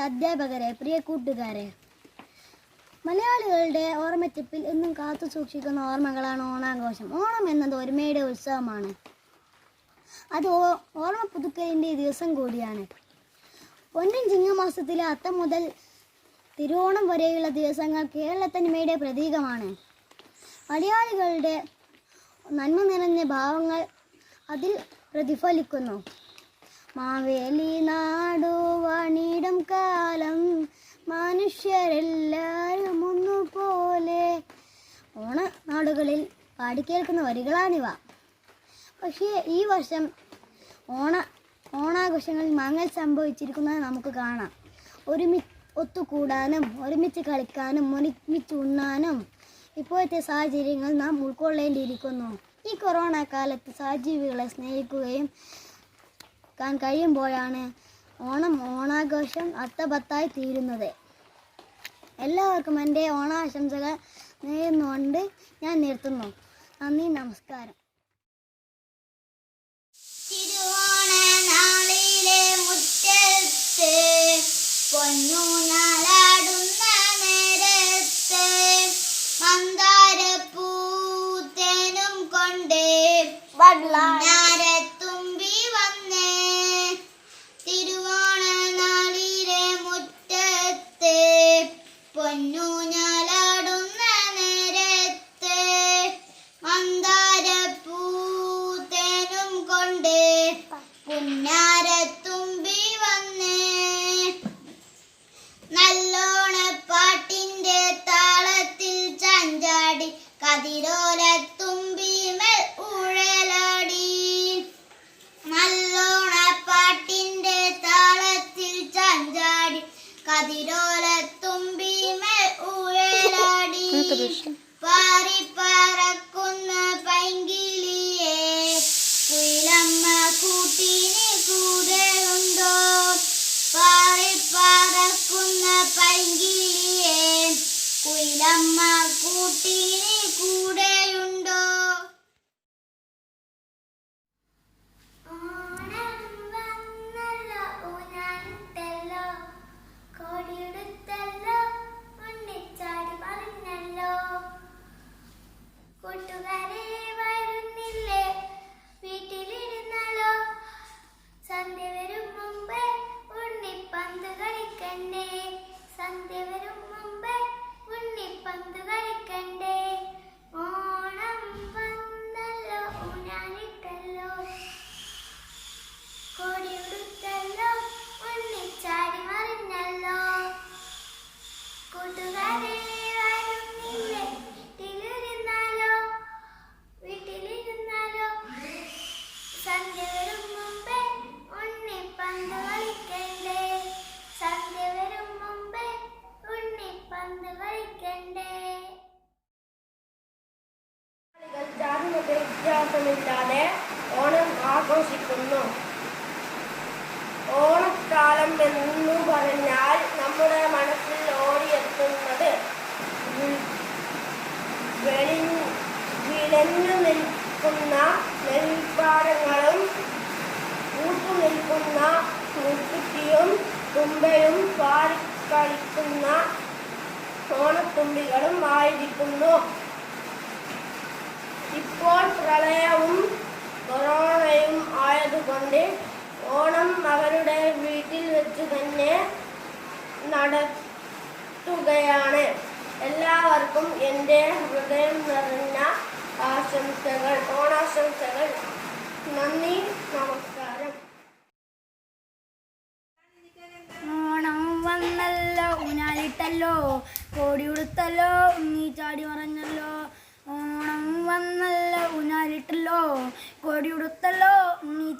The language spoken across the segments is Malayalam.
അധ്യാപകരെ പ്രിയ കൂട്ടുകാരെ മലയാളികളുടെ ഓർമ്മച്ചിപ്പിൽ എന്നും കാത്തു സൂക്ഷിക്കുന്ന ഓർമ്മകളാണ് ഓണാഘോഷം. ഓണം എന്നത് ഒരുമയുടെ ഉത്സവമാണ്. അത് ഓർമ്മ പുതുക്കലിന്റെ ദിവസം കൂടിയാണ്. പൊന്നിൻ ചിങ്ങമാസത്തിലെ അത്തം മുതൽ തിരുവോണം വരെയുള്ള ദിവസങ്ങൾ കേരളത്തനിമയുടെ പ്രതീകമാണ്. മലയാളികളുടെ നന്മ നിറഞ്ഞ ഭാവങ്ങൾ അതിൽ പ്രതിഫലിക്കുന്നു. മാവേലി നാടു വണിടും കാലം മനുഷ്യരെല്ലാവരും ഒന്നുപോലെ. ഓണ നാടുകളിൽ പാടിക്കേൾക്കുന്ന വരികളാണിവ. പക്ഷേ ഈ വർഷം ഓണ ഓണാഘോഷങ്ങളിൽ മങ്ങൽ സംഭവിച്ചിരിക്കുന്നത് നമുക്ക് കാണാം. ഒരുമി ഒത്തുകൂടാനും ഒരുമിച്ച് കളിക്കാനും ഒരുമിച്ച് ഉണ്ണാനും ഇപ്പോഴത്തെ സാഹചര്യങ്ങൾ നാം ഉൾക്കൊള്ളേണ്ടിയിരിക്കുന്നു. ഈ കൊറോണ കാലത്ത് സഹജീവികളെ സ്നേഹിക്കുകയും കഴിയുമ്പോഴാണ് ഓണം ഓണാഘോഷം അത്തപത്തായി തീരുന്നത്. എല്ലാവർക്കും എന്റെ ഓണാശംസകൾ നേരുന്നുകൊണ്ട് ഞാൻ നിർത്തുന്നു. നന്ദി നമസ്കാരം. tiró എന്ന് പറഞ്ഞാൽ നമ്മുടെ മനസ്സിൽ ഓടിയെത്തുന്നത് വിളഞ്ഞു നിൽക്കുന്ന നെൽപ്പാടങ്ങളും പൂത്തു നിൽക്കുന്ന മുക്കുറ്റിയും തുമ്പയും പാടിക്കളിക്കുന്ന ഓണത്തുമ്പികളും ആയിരിക്കുന്നു. ഇപ്പോൾ പ്രളയവും കൊറോണയും ആയതുകൊണ്ട് ഓണം അവരുടെ വീട്ടിൽ വെച്ച് തന്നെ നടത്തുകയാണ്. എല്ലാവർക്കും എന്റെ ഹൃദയം നിറഞ്ഞ ആശംസകൾ ഓണാശംസകൾ. നന്ദി നമസ്കാരം. ഓണം വന്നല്ലോ കോടി ഉടുത്തല്ലോ ഉണ്ണി ചാടി മറഞ്ഞല്ലോ. ഓണം വന്നല്ലോ ഊഞ്ഞാലിട്ടല്ലോ കോടി ഉടുത്തല്ലോ ഉണ്ണി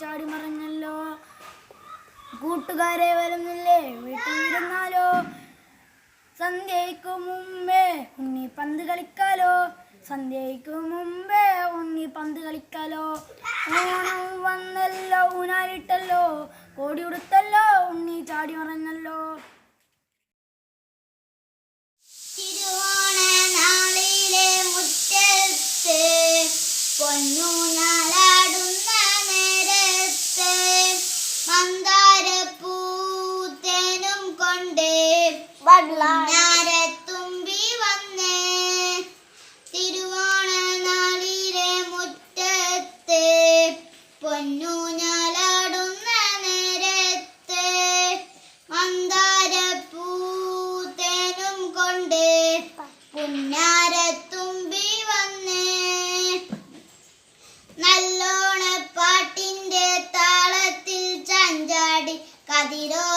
കൂട്ടുകാരെ വരുന്നില്ലേ? വീട്ടിലിരുന്നാലോ? സന്ധ്യയ്ക്ക് മുമ്പേ ഉണ്ണി പന്ത് കളിക്കാലോ? സന്ധ്യയ്ക്ക് മുമ്പേ ഉണ്ണി പന്ത് കളിക്കാലോ? ഓണം വന്നല്ലോ ഊനാലിട്ടല്ലോ കോടി ഉടുത്തല്ലോ ഉണ്ണി ചാടി മറഞ്ഞല്ലോ Adiro.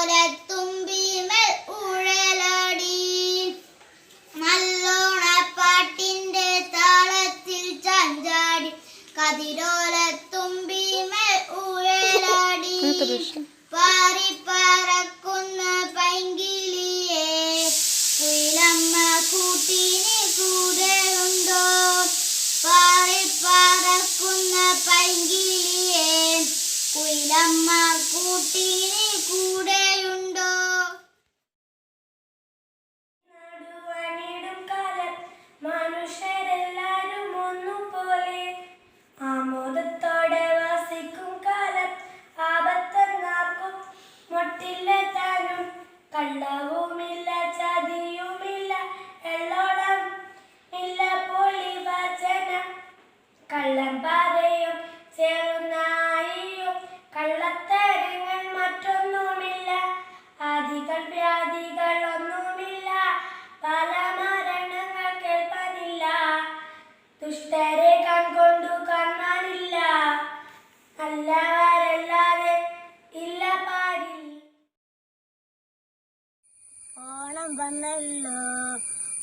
വന്നല്ലോ.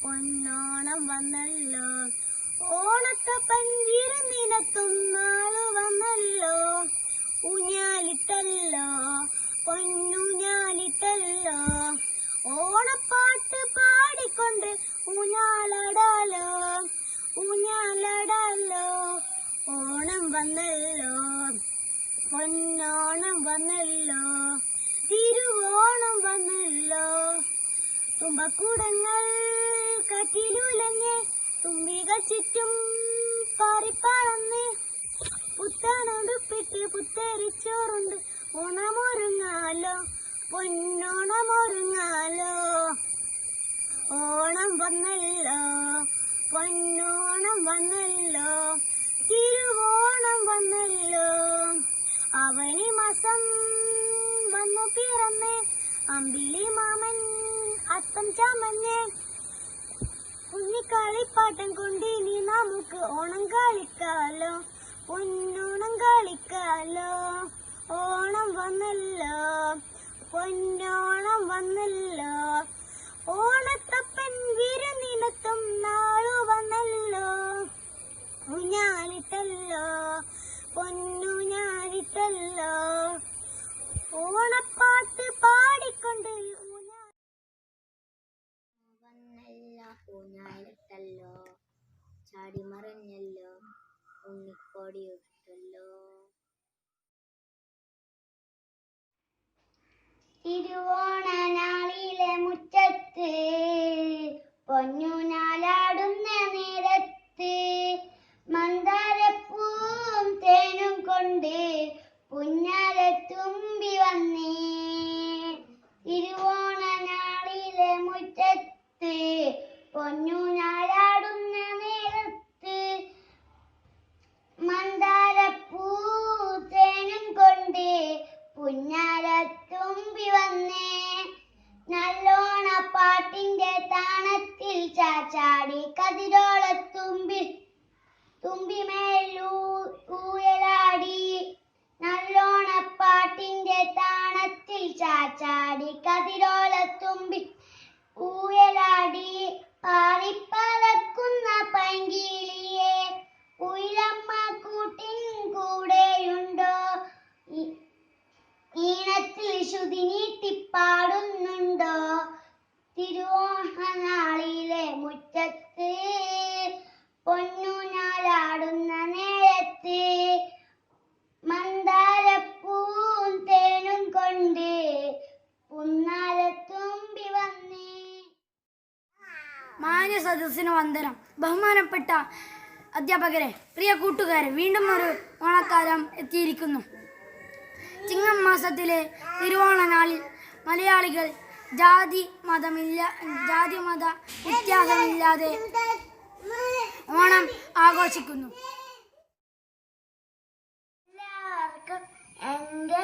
പൊന്നോണം വന്നല്ലോ. ഓണത്തെ പഞ്ചിരനിനത്തും നാൾ വന്നല്ലോ. ഊഞ്ഞാലിട്ടല്ലോ. പൊന്നൂഞ്ഞാലിട്ടല്ലോ ഓണപ്പാട്ട് പാടിക്കൊണ്ട് ഊഞ്ഞാലടാലോ. ഊഞ്ഞാലടാലോ. ഓണം വന്നല്ലോ. പൊന്നോണം വന്നല്ലോ തിരുവോണം വന്നല്ലോ തുമ്പക്കൂടങ്ങൾ കറ്റിലുലഞ്ഞ് തുമ്പികൾ ചുറ്റും പാറിപ്പറന്ന് പുത്താനുടുപ്പിട്ട് പുത്തരിച്ചോറുണ്ട്. ഓണമൊരുങ്ങാലോ? പൊന്നോണമൊരുങ്ങാലോ? ഓണം വന്നല്ലോ? പൊന്നോണം വന്നല്ലോ? തിരുവോണം വന്നല്ലോ? അവനി മാസം വന്നു പിറന്നേ അമ്പിളി മാമൻ അത്തം ചമഞ്ഞേ. കുഞ്ഞിക്കളിപ്പാട്ടം കൊണ്ട് ഇനി നമുക്ക് ഓണം കളിക്കാലോ. പൊന്നോണം കളിക്കാലോ. ഓണം വന്നല്ലോ. പൊന്നോണം വന്നല്ലോ. ഓണത്തപ്പൻ പുഞ്ഞാലത്തുമ്പി വന്നേ തിരുവോണനാളിലെ മുറ്റത്ത് പൊന്നുനാലാടുന്ന നേരത്ത് മന്ദാരപ്പൂത്തേനും തേനും കൊണ്ട് പുഞ്ഞാലത്തുമ്പി വന്നേ നല്ലോണ പാട്ടിന്റെ താണത്തിൽ ചാച്ചാടി കതിരോളത്തുമ്പി തുമ്പിമേലൂ ഊയലാടി പാട്ടിന്റെ താണത്തിൽ ചാച്ചാടി കതിരോലത്തുമ്പി. ഊയലാടി പാറിപ്പറക്കുന്ന പൈങ്കിളിയെ സദസ്സിന് വന്ദനം. ബഹുമാനപ്പെട്ട അധ്യാപകരെ പ്രിയ കൂട്ടുകാരെ വീണ്ടും ഒരു ഓണക്കാലം എത്തിയിരിക്കുന്നു. ചിങ്ങം മാസത്തിലെ തിരുവോണ നാളിൽ മലയാളികൾ ജാതി മതമില്ല ജാതി മത വ്യത്യാസമില്ലാതെ ഓണം ആഘോഷിക്കുന്നു. എല്ലാവർക്കും എന്റെ